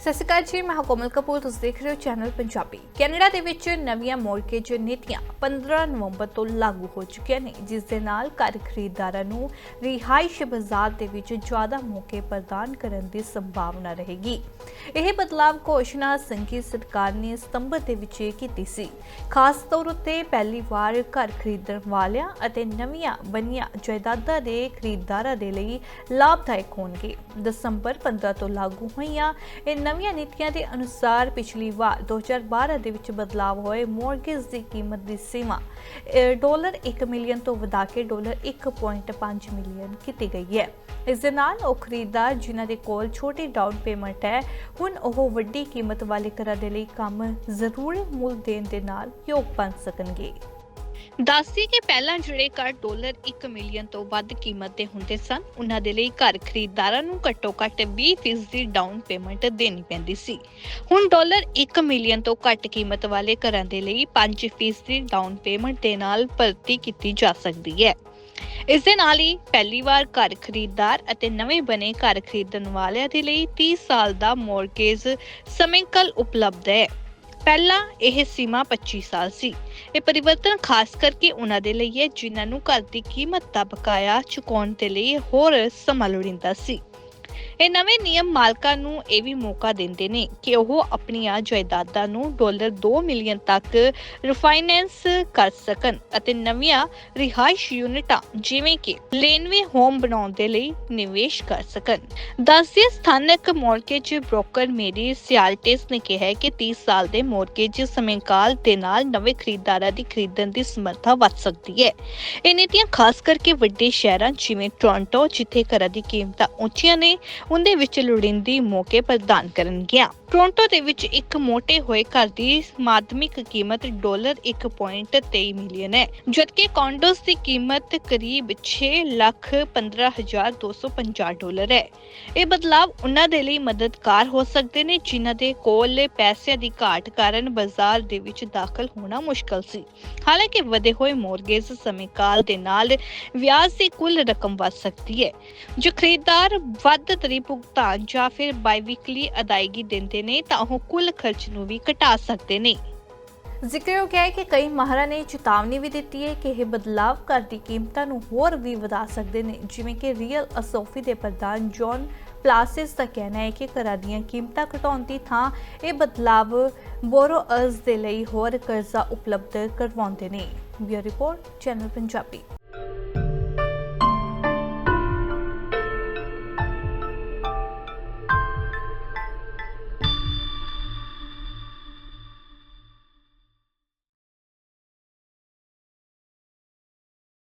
ਸਤਿ ਸ਼੍ਰੀ ਅਕਾਲ ਜੀ, ਮੈਂ ਕੋਮਲ ਕਪੂਰ, ਤੁਸੀਂ ਦੇਖ ਰਹੇ ਹੋ ਚੈਨਲ ਪੰਜਾਬੀ। ਕੈਨੇਡਾ ਦੇ ਵਿੱਚ ਨਵੀਆਂ ਮੌਰਗੇਜ ਨੀਤੀਆਂ 15 ਨਵੰਬਰ ਤੋਂ ਲਾਗੂ ਹੋ ਚੁੱਕੀਆਂ ਨੇ, ਜਿਸ ਦੇ ਨਾਲ ਘਰ ਖਰੀਦਦਾਰਾਂ ਨੂੰ ਰਿਹਾਇਸ਼ ਬਾਜ਼ਾਰ ਦੇ ਵਿੱਚ ਜ਼ਿਆਦਾ ਮੌਕੇ ਪ੍ਰਦਾਨ ਕਰਨ ਦੀ ਸੰਭਾਵਨਾ ਰਹੇਗੀ। ਇਹ ਬਦਲਾਵ ਘੋਸ਼ਣਾ ਸੰਘੀ ਸਰਕਾਰ ਨੇ ਸਤੰਬਰ ਦੇ ਵਿੱਚ ਕੀਤੀ ਸੀ। ਖਾਸ ਤੌਰ ਉੱਤੇ ਪਹਿਲੀ ਵਾਰ ਘਰ ਖਰੀਦਣ ਵਾਲਿਆਂ ਅਤੇ ਨਵੀਆਂ ਬਣੀਆਂ ਜਾਇਦਾਦਾਂ ਦੇ ਖਰੀਦਦਾਰਾਂ ਦੇ ਲਈ ਲਾਭਦਾਇਕ ਹੋਣਗੇ। ਦਸੰਬਰ 15 ਤੋਂ ਲਾਗੂ ਹੋਈਆਂ ਇਹ ਨਵੀਆਂ ਨੀਤੀਆਂ ਦੇ ਅਨੁਸਾਰ ਪਿਛਲੀ ਵਾਰ 2012 ਦੇ ਵਿੱਚ ਬਦਲਾਅ ਹੋਏ ਮੌਰਗੇਜ ਦੀ ਕੀਮਤ ਦੀ ਸੀਮਾ ਅਹ, ਡਾਲਰ 1 ਮਿਲੀਅਨ ਤੋਂ ਵਧਾ ਕੇ ਡਾਲਰ 1.5 ਮਿਲੀਅਨ ਕੀਤੀ ਗਈ ਹੈ। ਇਸ ਦੇ ਨਾਲ ਉਹ ਖਰੀਦਦਾਰ ਜਿਨ੍ਹਾਂ ਦੇ ਕੋਲ ਛੋਟੀ ਡਾਊਨ ਪੇਮੈਂਟ ਹੈ ਹੁਣ ਉਹ ਵੱਡੀ ਕੀਮਤ ਵਾਲੇ ਘਰਾਂ ਦੇ ਲਈ ਕੰਮ ਜ਼ਰੂਰੀ ਮੁੱਲ ਦੇਣ ਦੇ ਨਾਲ ਯੋਗ ਬਣ ਸਕਣਗੇ। ਦੱਸਦੀ ਕਿ ਪਹਿਲਾਂ ਜਿਹੜੇ ਘਰ ਡਾਲਰ 1 ਮਿਲੀਅਨ ਤੋਂ ਵੱਧ ਕੀਮਤ ਦੇ ਹੁੰਦੇ ਸਨ, ਉਹਨਾਂ ਦੇ ਲਈ ਘਰ ਖਰੀਦਦਾਰਾਂ ਨੂੰ ਘੱਟੋ-ਘੱਟ 20% ਦੀ ਡਾਊਨ ਪੇਮੈਂਟ ਦੇਣੀ ਪੈਂਦੀ ਸੀ। ਹੁਣ ਡਾਲਰ 1 ਮਿਲੀਅਨ ਤੋਂ ਘੱਟ ਕੀਮਤ ਵਾਲੇ ਘਰਾਂ ਦੇ ਲਈ 5% ਦੀ ਡਾਊਨ ਪੇਮੈਂਟ ਦੇ ਨਾਲ ਭਰਤੀ ਕੀਤੀ ਜਾ ਸਕਦੀ ਹੈ। ਇਸ ਦੇ ਨਾਲ ਹੀ ਪਹਿਲੀ ਵਾਰ ਘਰ ਖਰੀਦਦਾਰ ਅਤੇ ਨਵੇਂ ਬਣੇ ਘਰ ਖਰੀਦਣ ਵਾਲਿਆਂ ਦੇ ਲਈ 30 ਸਾਲ ਦਾ ਮੌਰਗੇਜ ਸਮੇਂਕਲ ਉਪਲਬਧ ਹੈ। ਪਹਿਲਾਂ ਇਹ ਸੀਮਾ 25 ਸਾਲ ਸੀ। ਇਹ ਪਰਿਵਰਤਨ ਖਾਸ ਕਰਕੇ ਉਹਨਾਂ ਦੇ ਲਈ ਹੈ, ਜਿਨ੍ਹਾਂ ਨੂੰ ਘਰ ਦੀ ਕੀਮਤ ਦਾ ਬਕਾਇਆ ਚੁਕਾਉਣ ਦੇ ਲਈ ਹੋਰ ਸਮਾਂ ਲੋੜੀਂਦਾ ਸੀ। ਇਹ ਨਵੇਂ ਨਿਯਮ ਮਾਲਕਾਂ ਨੂੰ ਇਹ ਵੀ ਮੌਕਾ ਦਿੰਦੇ ਨੇ ਕਿ ਉਹ ਆਪਣੀਆਂ ਜਾਇਦਾਦਾਂ ਨੂੰ ਡਾਲਰ 2 ਮਿਲੀਅਨ ਤੱਕ ਰਿਫਾਈਨੈਂਸ ਕਰ ਸਕਣ ਅਤੇ ਨਵੀਆਂ ਰਿਹਾਇਸ਼ ਯੂਨਿਟਾਂ, ਜਿਵੇਂ ਕਿ ਲੇਨਵੇ ਹੋਮ ਬਣਾਉਣ ਦੇ ਲਈ ਨਿਵੇਸ਼ ਕਰ ਸਕਣ। ਦੱਸਦੇ ਸਥਾਨਕ ਮੌਰਗੇਜ ਬ੍ਰੋਕਰ ਮੇਰੀ ਸਿਆਲਟੇਸ ਨੇ ਕਿਹਾ ਕਿ 30 ਸਾਲ ਦੇ ਮੌਰਗੇਜ ਸਮੇਂਕਾਲ ਦੇ ਨਾਲ ਨਵੇਂ ਖਰੀਦਦਾਰਾਂ ਦੀ ਖਰੀਦਣ ਦੀ ਸਮਰੱਥਾ ਵੱਧ ਸਕਦੀ ਹੈ। ਇਹ ਨੀਤੀਆਂ ਖਾਸ ਕਰਕੇ ਵੱਡੇ ਸ਼ਹਿਰਾਂ, ਜਿਵੇਂ ਟੋਰਾਂਟੋ ਜਿੱਥੇ ਘਰਾਂ ਦੀ ਕੀਮਤਾਂ ਉੱਚੀਆਂ ਨੇ ਉਹਦੇ ਵਿੱਚ ਲੋੜੀਂਦੀ ਮੌਕੇ ਪ੍ਰਦਾਨ ਕਰਨਗੀਆਂ ਟੋਰਾਂਟੋ ਦੇ ਵਿੱਚ ਇੱਕ ਮੋਟੇ ਹੋਏ ਘਰ ਦੀ ਮਾਧਮਿਕ ਕੀਮਤ ਡਾਲਰ 1.23 ਮਿਲੀਅਨ ਹੈ, ਜਦਕਿ ਕੌਂਡੋਸ ਦੀ ਕੀਮਤ ਕਰੀਬ 6 ਲੱਖ 15250 ਡਾਲਰ ਹੈ। ਇਹ ਬਦਲਾਅ ਉਹਨਾਂ ਦੇ ਲਈ ਮਦਦਗਾਰ ਹੋ ਸਕਦੇ ਨੇ, ਜਿਨ੍ਹਾਂ ਦੇ ਕੋਲ ਪੈਸਿਆਂ ਦੀ ਘਾਟ ਕਾਰਨ ਬਾਜ਼ਾਰ ਦੇ ਵਿੱਚ ਦਾਖਲ ਹੋਣਾ ਮੁਸ਼ਕਲ ਸੀ। ਹਾਲਾਂਕਿ ਵਧੇ ਹੋਏ ਮੌਰਗੇਜ ਸਮੇਂਕਾਲ ਦੇ ਨਾਲ ਵਿਆਜ ਦੀ ਕੁੱਲ ਰਕਮ ਵੱਧ ਸਕਦੀ ਹੈ। ਜੋ ਖਰੀਦਦਾਰ ਵੱਧ ਤਰੀ ਭੁਗਤਾਨ ਜਾਂ ਫਿਰ ਬਾਈਵੀਕਲੀ ਅਦਾਇਗੀ ਦਿੰਦੇ ਨੇ ਤਾਂ ਉਹ ਕੁੱਲ ਖਰਚ ਨੂੰ ਵੀ ਘਟਾ ਸਕਦੇ ਨੇ। ਜ਼ਿਕਰ ਹੈ ਕਿ ਕਈ ਮਾਹਰਾਂ ਨੇ ਚੇਤਾਵਨੀ ਵੀ ਦਿੱਤੀ ਹੈ ਕਿ ਇਹ ਬਦਲਾਵ ਘਰ ਦੀ ਕੀਮਤਾਂ ਨੂੰ ਹੋਰ ਵੀ ਵਧਾ ਸਕਦੇ ਨੇ, ਜਿਵੇਂ ਕਿ ਰੀਅਲ ਅਸੋਫੀ ਦੇ ਪ੍ਰਧਾਨ ਜੌਨ ਪਲਾਸਿਸ ਦਾ ਕਹਿਣਾ ਹੈ ਕਿ ਘਰਾਂ ਦੀਆਂ ਕੀਮਤਾਂ ਘਟਾਉਣ ਦੀ ਥਾਂ ਇਹ ਬਦਲਾਵ ਬੋਰੋਅਰਸ ਦੇ ਲਈ ਹੋਰ ਕਰਜ਼ਾ ਉਪਲਬਧ ਕਰਵਾਉਂਦੇ ਨੇ। Bureau report, channel Punjabi.